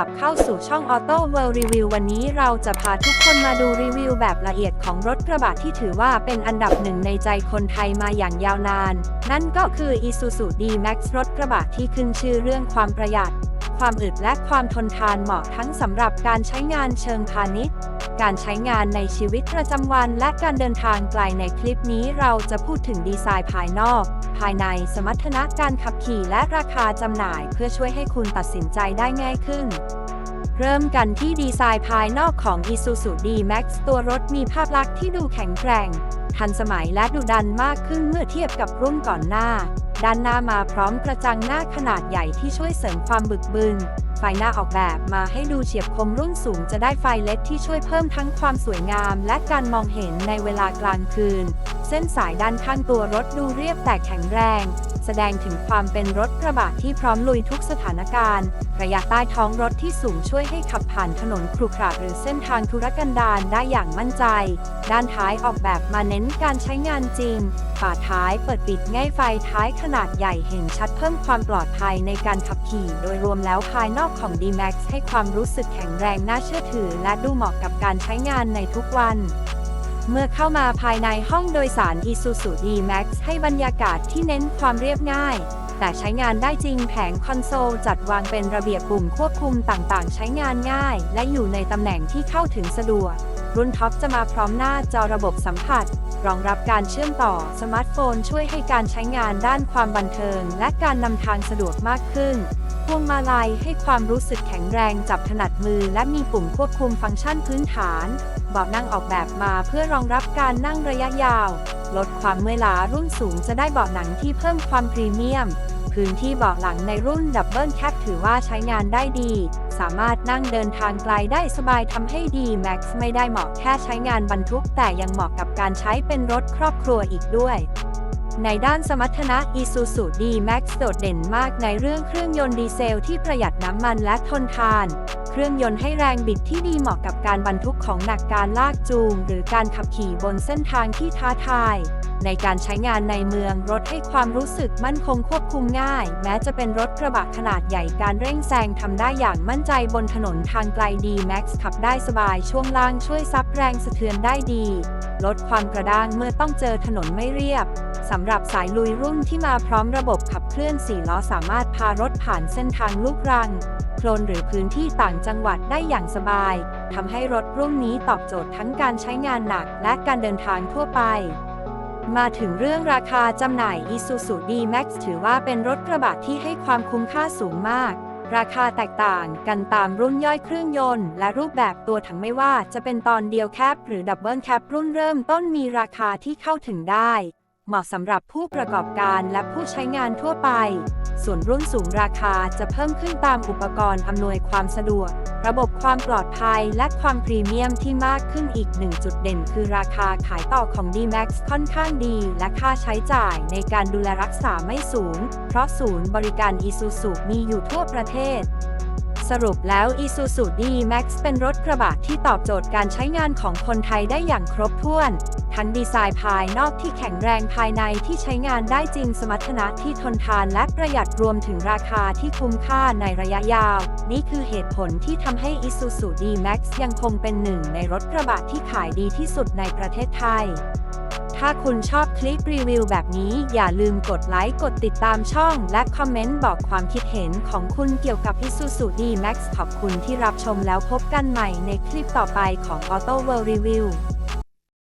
ับเข้าสู่ช่อง Auto World Review วันนี้เราจะพาทุกคนมาดูรีวิวแบบละเอียดของรถกระบะที่ถือว่าเป็นอันดับหนึ่งในใจคนไทยมาอย่างยาวนาน นั่นก็คือ Isuzu D-Max รถกระบะที่ขึ้นชื่อเรื่องความประหยัด ความอึดและความทนทานเหมาะทั้งสำหรับการใช้งานเชิงพาณิชย์การใช้งานในชีวิตประจำวันและการเดินทางไกลในคลิปนี้เราจะพูดถึงดีไซน์ภายนอก ภายใน สมรรถนะการขับขี่และราคาจำหน่าย เพื่อช่วยให้คุณตัดสินใจได้ง่ายขึ้น เริ่มกันที่ดีไซน์ภายนอกของ Isuzu D-Max ตัวรถมีภาพลักษณ์ที่ดูแข็งแกร่ง ทันสมัยและดุดันมากขึ้นเมื่อเทียบกับรุ่นก่อนหน้า ด้านหน้ามาพร้อมกระจังหน้าขนาดใหญ่ที่ช่วยเสริมความบึกบึนไฟหน้าออกแบบมาให้ดูเฉียบคมรุ่นสูงจะได้ไฟเล็ดที่ช่วยเพิ่มทั้งความสวยงามและการมองเห็นในเวลากลางคืน เส้นสายด้านข้างตัวรถดูเรียบแต่แข็งแรง แสดงถึงความเป็นรถกระบะที่พร้อมลุยทุกสถานการณ์ ระยะใต้ท้องรถที่สูงช่วยให้ขับผ่านถนนครุขระหรือเส้นทางธุรกันดารได้อย่างมั่นใจ ด้านท้ายออกแบบมาเน้นการใช้งานจริง ฝาท้ายเปิดปิดง่ายไฟท้ายขนาดใหญ่เห็นชัดเพิ่มความปลอดภัยในการขับขี่ โดยรวมแล้วภายนอกของ D-Max ให้ความรู้สึกแข็งแรงน่าเชื่อถือ และดูเหมาะกับการใช้งานในทุกวัน เมื่อเข้ามาภายในห้องโดยสาร Isuzu D-Max ให้บรรยากาศที่เน้นความเรียบง่าย แต่ใช้งานได้จริงแผงคอนโซลจัดวางเป็นระเบียบปุ่มควบคุมต่างๆ ใช้งานง่าย และอยู่ในตำแหน่งที่เข้าถึงสะดวก รุ่นท็อปจะมาพร้อมหน้าจอระบบสัมผัส รองรับการเชื่อมต่อสมาร์ทโฟนช่วยให้การใช้งานด้านความบันเทิง และการนำทางสะดวกมากขึ้น วงมาลัยให้ความรู้สึกแข็งแรงจับถนัดมือ และมีปุ่มควบคุมฟังก์ชันพื้นฐาน เบาะนั่งออกแบบมาเพื่อรองรับการนั่งระยะยาว ลดความเมื่อยล้ารุ่นสูงจะได้เบาะหนังที่เพิ่มความพรีเมียม พื้นที่เบาะหลังในรุ่นดับเบิลแคปถือว่าใช้งานได้ดี สามารถนั่งเดินทางไกลได้สบายทำให้ดี Max ไม่ได้เหมาะแค่ใช้งานบรรทุก แต่ยังเหมาะกับการใช้เป็นรถครอบครัวอีกด้วย ในด้านสมรรถนะ Isuzu D-Max โดดเด่นมากในเรื่องเครื่องยนต์ดีเซลที่ประหยัดน้ำมันและทนทาน เครื่องยนต์ให้แรงบิดที่ดีเหมาะกับการบรรทุกของหนักการลากจูง หรือการขับขี่บนเส้นทางที่ท้าทาย ในการใช้งานในเมืองรถให้ความรู้สึกมั่นคงควบคุมง่าย แม้จะเป็นรถกระบะขนาดใหญ่การเร่งแซงทำได้อย่างมั่นใจบนถนนทางไกลดี Max ขับได้สบายช่วงล่างช่วยซับแรงสะเทือนได้ดี ลดความกระด้างเมื่อต้องเจอถนนไม่เรียบสำหรับสายลุยรุ่นที่มาพร้อมระบบขับเคลื่อน4ล้อสามารถพารถผ่านเส้นทางลูกรังโคลนหรือพื้นที่ต่างจังหวัดได้อย่างสบายทำให้รถรุ่นนี้ตอบโจทย์ทั้งการใช้งานหนักและการเดินทางทั่วไป มาถึงเรื่องราคาจำหน่าย Isuzu D-Max ถือว่าเป็นรถกระบะที่ให้ความคุ้มค่าสูงมาก ราคาแตกต่างกันตามรุ่นย่อยเครื่องยนต์ และรูปแบบตัวถังไม่ว่าจะเป็นตอนเดียวแคปหรือดับเบิลแคปรุ่นเริ่มต้นมีราคาที่เข้าถึงได้ เหมาะสำหรับผู้ประกอบการและผู้ใช้งานทั่วไป ส่วนรุ่นสูงราคาจะเพิ่มขึ้นตามอุปกรณ์อำนวยความสะดวก ระบบความปลอดภัยและความพรีเมียมที่มากขึ้นอีกหนึ่งจุดเด่นคือราคาขายต่อของ D-Max ค่อนข้างดี และค่าใช้จ่ายในการดูแลรักษาไม่สูง เพราะศูนย์บริการ Isuzu มีอยู่ทั่วประเทศสรุปแล้ว Isuzu D-Max เป็นรถกระบะที่ตอบโจทย์การใช้งานของคนไทยได้อย่างครบถ้วน ทั้งดีไซน์ภายนอกที่แข็งแรงภายในที่ใช้งานได้จริงสมรรถนะที่ทนทานและประหยัดรวมถึงราคาที่คุ้มค่าในระยะยาว นี่คือเหตุผลที่ทำให้ Isuzu D-Max ยังคงเป็นหนึ่งในรถกระบะที่ขายดีที่สุดในประเทศไทยถ้าคุณชอบคลิปรีวิวแบบนี้อย่าลืมกดไลค์ กดติดตามช่อง และคอมเมนต์บอกความคิดเห็นของคุณเกี่ยวกับ Isuzu D-Max ขอบคุณที่รับชมแล้วพบกันใหม่ในคลิปต่อไปของ Auto World Review